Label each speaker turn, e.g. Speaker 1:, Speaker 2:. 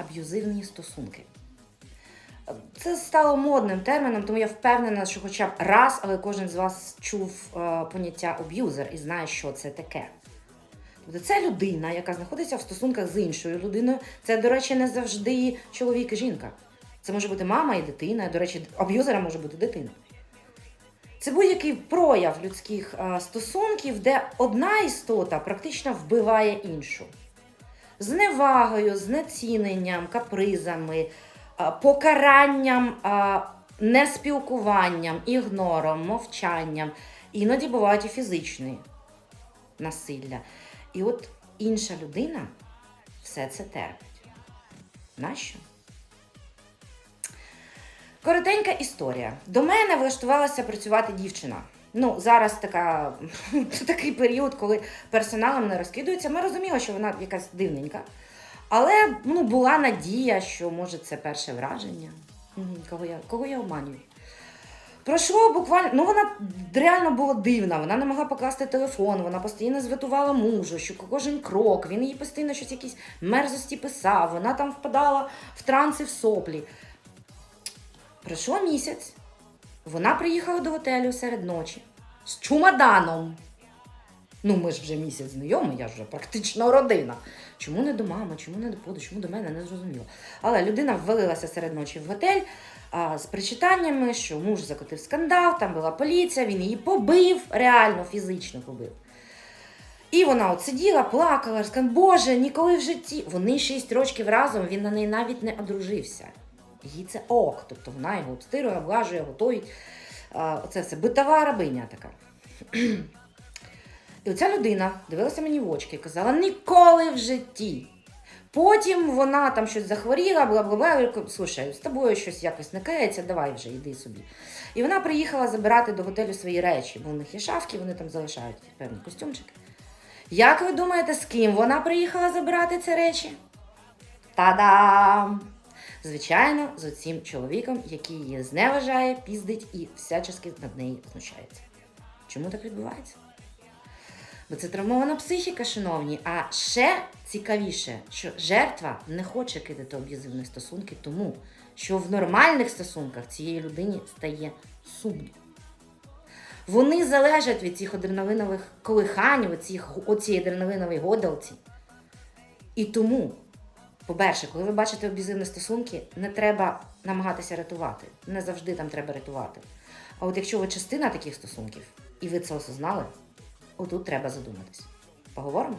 Speaker 1: аб'юзивні стосунки. Це стало модним терміном, тому я впевнена, що хоча б раз, але кожен з вас чув е, поняття аб'юзер і знає, що це таке. Тобто це людина, яка знаходиться в стосунках з іншою людиною. Це, до речі, не завжди чоловік і жінка. Це може бути мама і дитина. До речі, аб'юзером може бути дитина. Це будь-який прояв людських е, стосунків, де одна істота практично вбиває іншу. З невагою, знеціненням, капризами, покаранням, неспілкуванням, ігнором, мовчанням. Іноді бувають і фізичні насилля. І от інша людина все це терпить. Нащо? Коротенька історія. До мене влаштувалася працювати дівчина. Ну, зараз така, такий період, коли персоналом не розкидується. Ми розуміли, що вона якась дивненька. Але ну, була надія, що може це перше враження. Кого я, кого я обманюю? Пройшло буквально, ну вона реально була дивна. Вона не могла покласти телефон, вона постійно звитувала мужу, що кожен крок, він їй постійно щось якісь мерзості писав, вона там впадала в транси в соплі. Пройшло місяць. Вона приїхала до готелю серед ночі з чумаданом. Ну, ми ж вже місяць знайомі, я ж вже практично родина. Чому не до мами, чому не до поду, чому до мене, не зрозуміло. Але людина ввалилася серед ночі в готель а, з причитаннями, що муж закотив скандал, там була поліція, він її побив, реально фізично побив. І вона от сиділа, плакала, сказала, Боже, ніколи в житті. Вони 6 років разом, він на неї навіть не одружився. Їй це ок. Тобто вона його обстирує, облажує, готує. Оце все битова рабиня така. І оця людина дивилася мені в очки і казала: ніколи в житті. Потім вона там щось захворіла, бла бла бла. Слушай, з тобою щось якось не кається, давай вже йди собі. І вона приїхала забирати до готелю свої речі, бо в них є шафки, вони там залишають певні костюмчики. Як ви думаєте, з ким вона приїхала забирати ці речі? Та-дам! Звичайно, з оцім чоловіком, який її зневажає, піздить і всячески над нею знущається. Чому так відбувається? Бо це травмована психіка, шановні. А ще цікавіше, що жертва не хоче кидати аб'юзивні стосунки, тому що в нормальних стосунках цієї людині стає сумно. Вони залежать від цих адреналинових колихань, від цих, оцій адреналиновій годалці. І тому, по-перше, коли ви бачите аб'юзивні стосунки, не треба намагатися рятувати. Не завжди там треба рятувати. А от якщо ви частина таких стосунків, і ви це осознали, отут треба задуматись. Поговоримо?